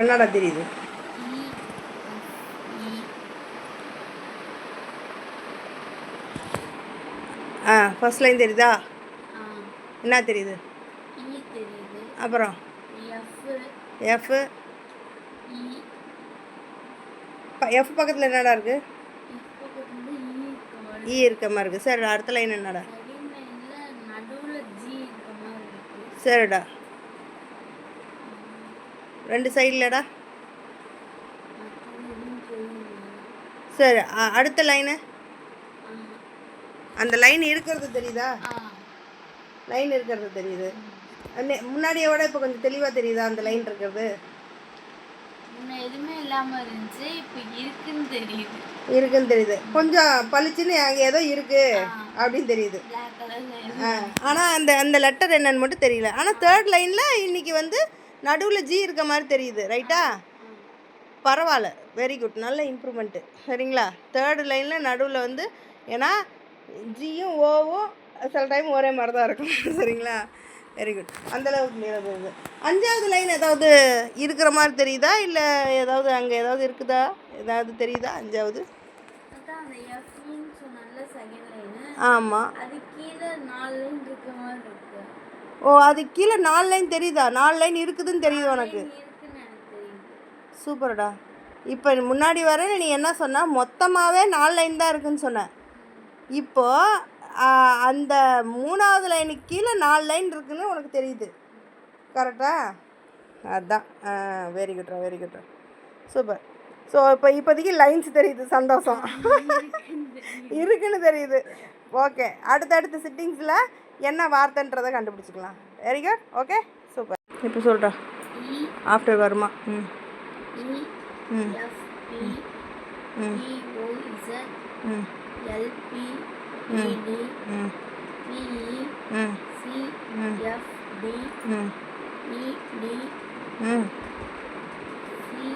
என்னடா தெரியுது? ஆ first line தெரியுதா? என்ன தெரியுது? அப்புறம்? எஃப் எஃப் பக்கத்தில் என்னடா இருக்க? மாதிரி இ இருக்க மாதிரி இருக்குது சரி அடுத்த லைன் என்னடா? சரிடா. ரெண்டு சைட்லடா சரி அடுத்த லைனு அந்த லைன் இருக்கிறது தெரியுதா? லைன் இருக்கிறது தெரியுது. முன்னாடியை விட இப்போ கொஞ்சம் தெளிவாக தெரியுதா அந்த லைன் இருக்கிறது? எதுவுமே இல்லாம இருந்துச்சு இப்ப இருக்குன்னு தெரியுது. இருக்குன்னு தெரியுது. கொஞ்சம் பளிச்சுன்னு அங்கே ஏதோ இருக்கு அப்படின்னு தெரியுது. ஆனால் அந்த அந்த லெட்டர் என்னன்னு மட்டும் தெரியல. ஆனால் தேர்ட் லைனில் இன்னைக்கு வந்து நடுவில் ஜி இருக்க மாதிரி தெரியுது ரைட்டா பரவாயில்ல. வெரி குட் நல்ல இம்ப்ரூவ்மெண்ட்டு சரிங்களா? தேர்டு லைனில் நடுவில் வந்து ஏன்னா ஜியும் ஓவும் சில டைம் ஒரே மாதிரி தான் இருக்கும். சரிங்களா? வெரி குட் அந்தளவுக்கு தெரியுது அஞ்சாவது லைன் ஏதாவது இருக்கிற மாதிரி தெரியுதா? இல்லை ஏதாவது அங்கே ஏதாவது இருக்குதா? ஏதாவது தெரியுதா? அஞ்சாவது? ஆமாம் அது கீழே நாலு லைன் இருக்க மாதிரி இருக்கு ஓ அது கீழே நாலு லைன் தெரியுதா? நாலு லைன் இருக்குதுன்னு தெரியுது உனக்கு. சூப்பர்டா. இப்போ முன்னாடி வர நீ என்ன சொன்ன? மொத்தமாகவே நாலு லைன் தான் இருக்குன்னு சொன்ன. இப்போ ஆ, அந்த மூணாவது லைனுக்கு கீழே நாலு லைன் இருக்குன்னு உனக்கு தெரியுது. கரெக்டா அதான். வெரி குட்ரா வெரி குட்ரா சூப்பர். ஸோ இப்போ இப்போதைக்கு லைன்ஸ் தெரியுது சந்தோஷம். இருக்குன்னு தெரியுது. ஓகே அடுத்தடுத்த சிட்டிங்ஸில் என்ன வார்த்தைன்றதை கண்டுபிடிச்சிக்கலாம் வெரி குட் ஓகே சூப்பர் இப்போ சொல்கிறா இ ஆஃப்டர் வருமா ம் இ ம் எஃப் பி ம் ம் எல்பி ம் ம் சி ம். எஃப் ம் ம் சி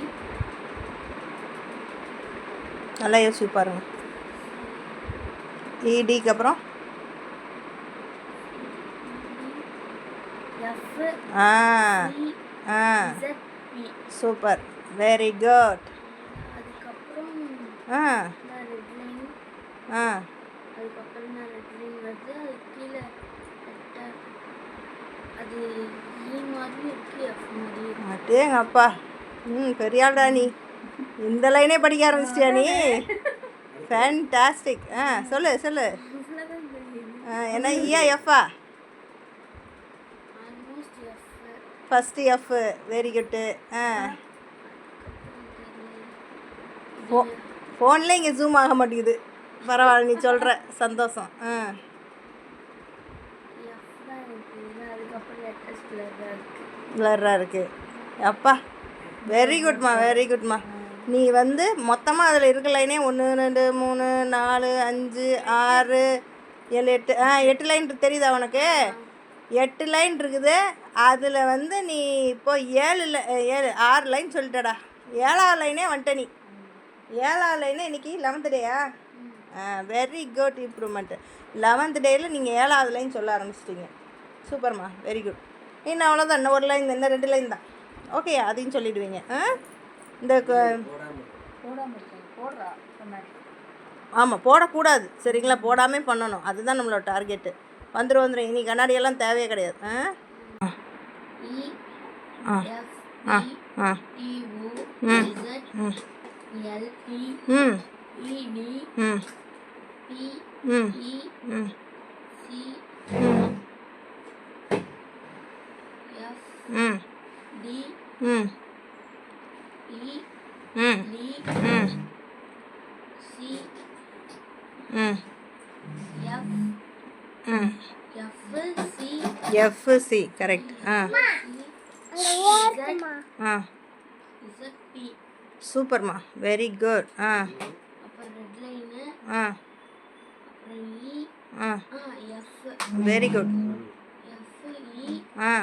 நல்லா யோசிச்சு பாருங்க இடிக்கு அப்புறம் எஃப் ஆ ஆ. சூப்பர். வெரி குட் அதுக்கப்புறம் ஆ. ஆ அதுக்கப்புறம் வருது அது கீழே அது மாதிரி இருக்கு அட்டேங்க அப்பா ம் பெரிய நீ. இந்த லைனே படிக்க ஆரம்பிச்சிட்டியா நீ? ஃபேன்டாஸ்டிக் ஆ சொல்லு சொல்லு. ஆ, என்ன இயா எஃப்ஆ almost F first F very good ஆ. ஃபோ ஃபோனில் இங்கே ஜூம் ஆக மாட்டேங்குது. பரவாயில்ல நீ சொல்கிற சந்தோஷம். ஆ. பிளராக இருக்குது அப்பா வெரி குட்மா வெரி குட்மா நீ வந்து மொத்தமாக அதில் இருக்க லைனே ஒன்று ரெண்டு மூணு நாலு அஞ்சு ஆறு ஏழு எட்டு ஆ எட்டு லைன் தெரியுதா உனக்கு? எட்டு லைன் இருக்குது. அதில் வந்து நீ இப்போ ஏழு ஏழு ஆறு லைன் சொல்லிட்டடா. ஏழாவது லைனே வந்துட்ட நீ. ஏழாவது லைனே இன்னைக்கு லெவன்த் டேயா ஆ வெரி குட் இம்ப்ரூவ்மெண்ட்டு லெவன்த் டேயில் நீங்கள் ஏழாவது லைன் சொல்ல ஆரம்பிச்சிட்டிங்க. சூப்பர்மா வெரி குட் இன்னும் அவ்வளோதான் இன்னும் ஒரு லைன் இன்னும் ரெண்டு லைன் தான். ஓகே அதையும் சொல்லிடுவீங்க. ஆ இந்த போடாமல் ஆமாம் போடக்கூடாது. சரிங்களா? போடாமே பண்ணணும். அதுதான் நம்மளோட டார்கெட்டு வந்துடும் வந்துடும் இனி கண்ணாடியெல்லாம் தேவையே கிடையாது. ஆ இ ஆ எஃப் ஆ இ ஆ டி ஓ ம். இசட் ம் எல் பி ம் இ டி ம் பி ம் இ ம் சி ம் எஃப் ம் டி ம் இ ம் டி ம் சி ம் எஃப் ம் எஃப் சி எஃப்சி கரெக்ட் ஆ. ஆ. சூப்பர்மா. வெரி குட் ஆ. ஆ. ஆ. எஃப் வெரி குட் எஃப் ஆ.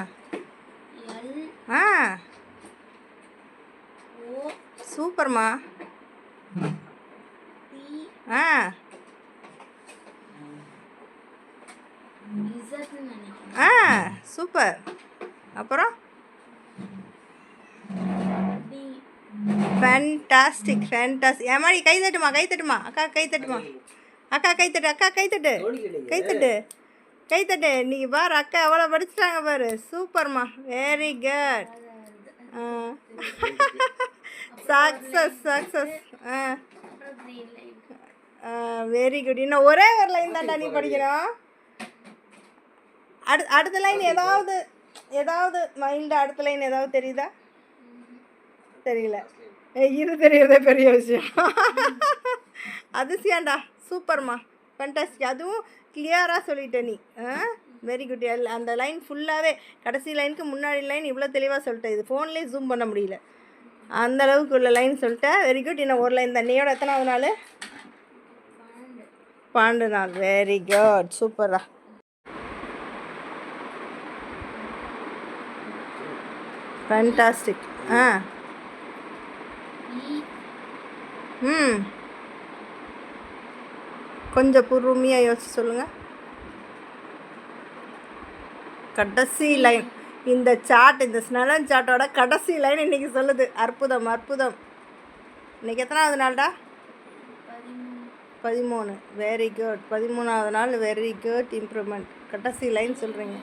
ஆ. சூப்பர்மா. ஆ. ஆ சூப்பர். அப்புறம்? டி ஃபேன்டாஸ்டிக் ஃபேன்டாஸ்டிக் ஏமாடி கை தட்டுமா கை தட்டுமா? அக்கா கை தட்டுமா? அக்கா கை தட்டு அக்கா கை தட்டு. கை தட்டு. கை தட்டு. நீங்க பாரு அக்கா எவ்வளோ படிச்சிட்டாங்க பாரு. சூப்பர்மா. வெரி குட் சக்ஸஸ் சக்ஸஸ் ஆ. வெரி குட் இன்னும் ஒரே ஒரு லைன் தான்டா நீ படிக்கிறோம். அடு அடுத்த லைன் ஏதாவது ஏதாவது மைண்டில் அடுத்த லைன் ஏதாவது தெரியுதா? தெரியல. இது தெரியறதே பெரிய விஷயம். அதிசயம்டா. சூப்பர்மா. ஃபண்டாஸ்டிக் அதுவும் கிளியராக சொல்லிட்ட நீ. வெரி குட் அந்த லைன் ஃபுல்லாகவே கடைசி லைனுக்கு முன்னாடி லைன் இவ்வளோ தெளிவாக சொல்லிட்டேன் இது ஃபோன்லேயே ஜூம் பண்ண முடியல. அந்த அளவுக்கு உள்ள லைன் சொல்லிட்டேன் வெரி குட் இன்னும் ஒரு லைன் தான் நீயோட எத்தனாவது நாள்? பாண்டு பன்னெண்டு நாள். வெரி குட் சூப்பரா ஃபேண்டாஸ்டிக் ஆ. ம். கொஞ்சம் பொறுமையாக யோசிச்சு சொல்லுங்கள் கடைசி லைன். இந்த சாட் இந்த ஸ்னலன் சாட்டோட கடைசி லைன் இன்னைக்கு சொல்லுது. அற்புதம் அற்புதம். இன்னைக்கு எத்தனாவது நாள்டா? பதிமூணு. வெரி குட் பதிமூணாவது நாள் வெரி குட் இம்ப்ரூவ்மெண்ட் கடைசி லைன் சொல்கிறீங்க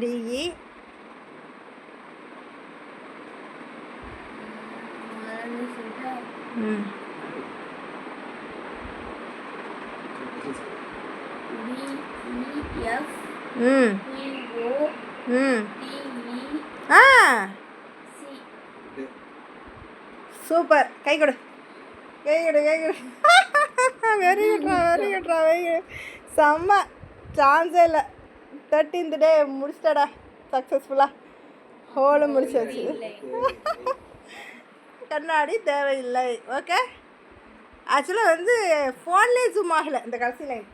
டிஇ முதல்ல சொல்லிட்டா ம். ம். ஆ. சூப்பர். கை கொடு. கை கொடு கை கொடு. வெரி குட்ரா வெரி குட்ரா வெரி செம்ம. சான்ஸே இல்லை. தேர்ட்டீன்த் டே முடிச்சிட்டடா. சக்ஸஸ்ஃபுல்லாக ஹோலும் முடிச்சாச்சு. கண்ணாடி தேவையில்லை. ஓகே ஆக்சுவலாக வந்து ஃபோன்லேயே ஜூம் ஆகலை. இந்த கடைசி லைன்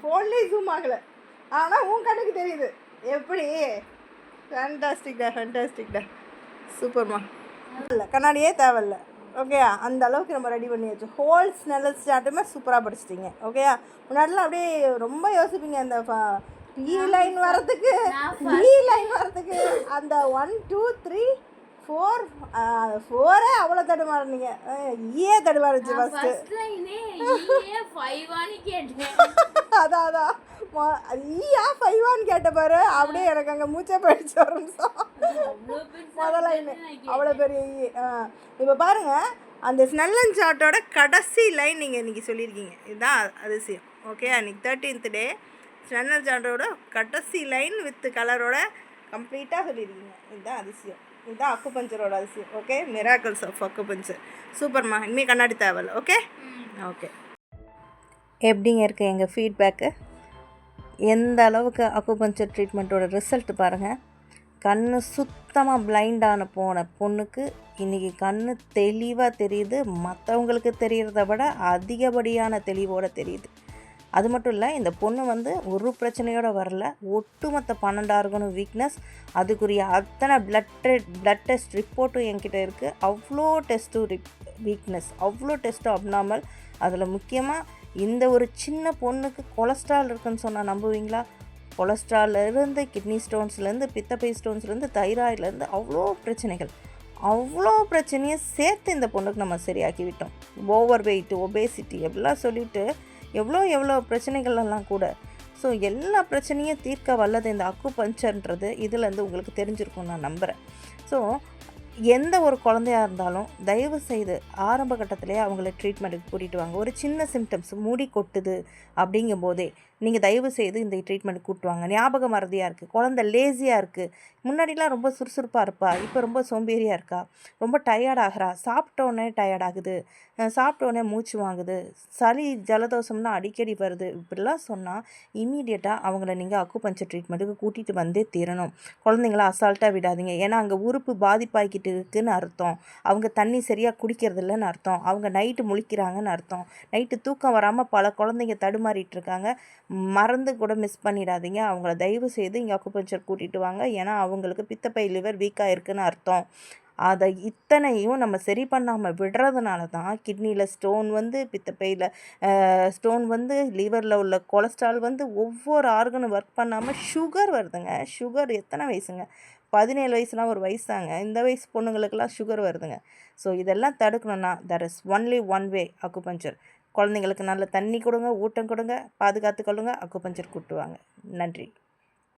ஃபோன்லேயே ஜூம் ஆகலை. ஆனால் உன் கண்ணுக்கு தெரியுது. எப்படி? ஃபேண்டாஸ்டிக்டா ஃபேண்டாஸ்டிக்டா சூப்பர்மா இல்லை கண்ணாடியே தேவையில்ல. ஓகேயா அந்த அளவுக்கு நம்ம ரெடி பண்ணியாச்சு. ஹோல் ஸ்னெல் ஸ்டார்ட்டுமே சூப்பராக படிச்சிட்டிங்க. ஓகேயா முன்னாடிலாம் அப்படியே ரொம்ப யோசிப்பீங்க. அந்த பி லைன் வரதுக்கு பி லைன் வரதுக்கு அந்த ஒன் டூ த்ரீ ஃபோர் ஃபோரே அவ்வளோ தடுமாறினீங்க ஈயே தடுமாறிச்சு ஃபஸ்ட்டு ஃபர்ஸ்ட் லைனே இஏ 5 ஆனு கேட்டேன் அதான் அதான் ஈயா ஃபைவான்னு கேட்ட பாரு அப்படியே எனக்கு அங்கே மூச்சே போயிடுச்சு ஒரு நிமிஷம் முதல்ல அவ்வளோ பெரிய ஈ இப்போ பாருங்க அந்த ஸ்னல்லன் சார்ட்டோட கடைசி லைன் நீங்கள் இன்றைக்கி சொல்லியிருக்கீங்க இதுதான் அதிசயம் ஓகே அன்றைக்கி தேர்ட்டீன்த் டே ஸ்னல்லன் சார்ட்டோட கடைசி லைன் வித் கலரோட கம்ப்ளீட்டாக சொல்லியிருக்கீங்க இதுதான் அதிசயம். இதுதான் அக்குபஞ்சரோட அதிசயம். ஓகே மிராக்கல்ஸ் ஆஃப் அக்குபஞ்சர் சூப்பர்மா இனிமேல் கண்ணாடி தேவையில்ல ஓகே ஓகே எப்படிங்க இருக்குது எங்கள் ஃபீட்பேக்கு எந்த அளவுக்கு அக்குபஞ்சர் ட்ரீட்மெண்ட்டோட ரிசல்ட் பாருங்கள் கண்ணு சுத்தமாக பிளைண்டான போன பொண்ணுக்கு இன்றைக்கி கண்ணு தெளிவாக தெரியுது. மற்றவங்களுக்கு தெரியறத விட அதிகப்படியான தெளிவோடு தெரியுது. அது மட்டும் இல்லை இந்த பொண்ணு வந்து ஒரு பிரச்சனையோடு வரல. ஒட்டுமொத்த பன்னெண்டாயிரம் வீக்னஸ் அதுக்குரிய அத்தனை பிளட் பிளட் டெஸ்ட் ரிப்போர்ட்டும் என்கிட்ட இருக்குது அவ்வளோ டெஸ்ட்டும் ரிப் வீக்னஸ் அவ்வளோ டெஸ்ட்டும் அப்னாமல் அதில் முக்கியமாக இந்த ஒரு சின்ன பொண்ணுக்கு கொலஸ்ட்ரால் இருக்குன்னு சொன்னால் நம்புவீங்களா? கொலஸ்ட்ரால்லேருந்து கிட்னி ஸ்டோன்ஸ்லேருந்து பித்தப்பை ஸ்டோன்ஸ்லேருந்து தைராய்ட்லேருந்து அவ்வளோ பிரச்சனைகள். அவ்வளோ பிரச்சனையை சேர்த்து இந்த பொண்ணுக்கு நம்ம சரியாக்கி விட்டோம். ஓவர் வெயிட் ஒபேசிட்டி எல்லாம் சொல்லிவிட்டு எவ்வளோ எவ்வளோ பிரச்சனைகள் எல்லாம் கூட. ஸோ எல்லா பிரச்சனையும் தீர்க்க வல்லது இந்த அக்கு பஞ்சர்ன்றது இதுலேருந்து உங்களுக்கு தெரிஞ்சிருக்கும் நான் நம்புகிறேன் ஸோ எந்த ஒரு குழந்தையா இருந்தாலும் தயவு செய்து ஆரம்ப கட்டத்திலேயே அவங்கள ட்ரீட்மெண்ட்டுக்கு கூட்டிகிட்டு வாங்க. ஒரு சின்ன சிம்டம்ஸ் மூடி கொட்டுது அப்படிங்கும் போதே நீங்கள் தயவு செய்து இந்த ட்ரீட்மெண்ட் கூப்பிட்டு வாங்க. ஞாபக மறதியாக இருக்குது குழந்தை லேசியாக இருக்குது முன்னாடிலாம் ரொம்ப சுறுசுறுப்பாக இருப்பா. இப்போ ரொம்ப சோம்பேறியாக இருக்கா? ரொம்ப டயர்ட் ஆகிறா? சாப்பிட்டோன்னே டயர்ட் ஆகுது. சாப்பிட்டோன்னே மூச்சு வாங்குது. சளி ஜலதோஷம்னா அடிக்கடி வருது. இப்படிலாம் சொன்னால் இம்மீடியட்டாக அவங்கள நீங்கள் அக்குப்பஞ்சர் ட்ரீட்மெண்ட்டுக்கு கூட்டிகிட்டு வந்தே தீரணும். குழந்தைங்கள அசால்ட்டாக விடாதீங்க. ஏன்னா அங்கே உறுப்பு பாதிப்பாகிக்கிட்டு அர்த்தம். அவங்க தண்ணி சரியாக குடிக்கிறதில்லன்னு அர்த்தம். அவங்க நைட்டு முழிக்கிறாங்கன்னு அர்த்தம். நைட்டு தூக்கம் வராமல் பல குழந்தைங்க தடுமாறிட்டு இருக்காங்க மறந்து கூட மிஸ் பண்ணிடாதீங்க. அவங்கள தயவு செய்து இங்கே அக்குபஞ்சர் கூட்டிகிட்டு வாங்க. ஏன்னா அவங்களுக்கு பித்தப்பை லிவர் வீக்காக இருக்குதுன்னு அர்த்தம். அதை இத்தனையும் நம்ம சரி பண்ணாமல் விடுறதுனால தான் கிட்னியில் ஸ்டோன் வந்து பித்தப்பையில் ஸ்டோன் வந்து லிவரில் உள்ள கொலஸ்ட்ரால் வந்து ஒவ்வொரு ஆர்கனும் ஒர்க் பண்ணாமல் சுகர் வருதுங்க. சுகர் எத்தனை வயசுங்க? பதினேழு வயசுலாம் ஒரு வயசாங்க. இந்த வயசு பொண்ணுங்களுக்கெல்லாம் சுகர் வருதுங்க. ஸோ இதெல்லாம் தடுக்கணும்னா there is only one way acupuncture குழந்தைங்களுக்கு நல்ல தண்ணி கொடுங்க ஊட்டம் கொடுங்க பாதுகாத்து கொள்ளுங்க அக்குபஞ்சர் கூட்டுவாங்க. நன்றி.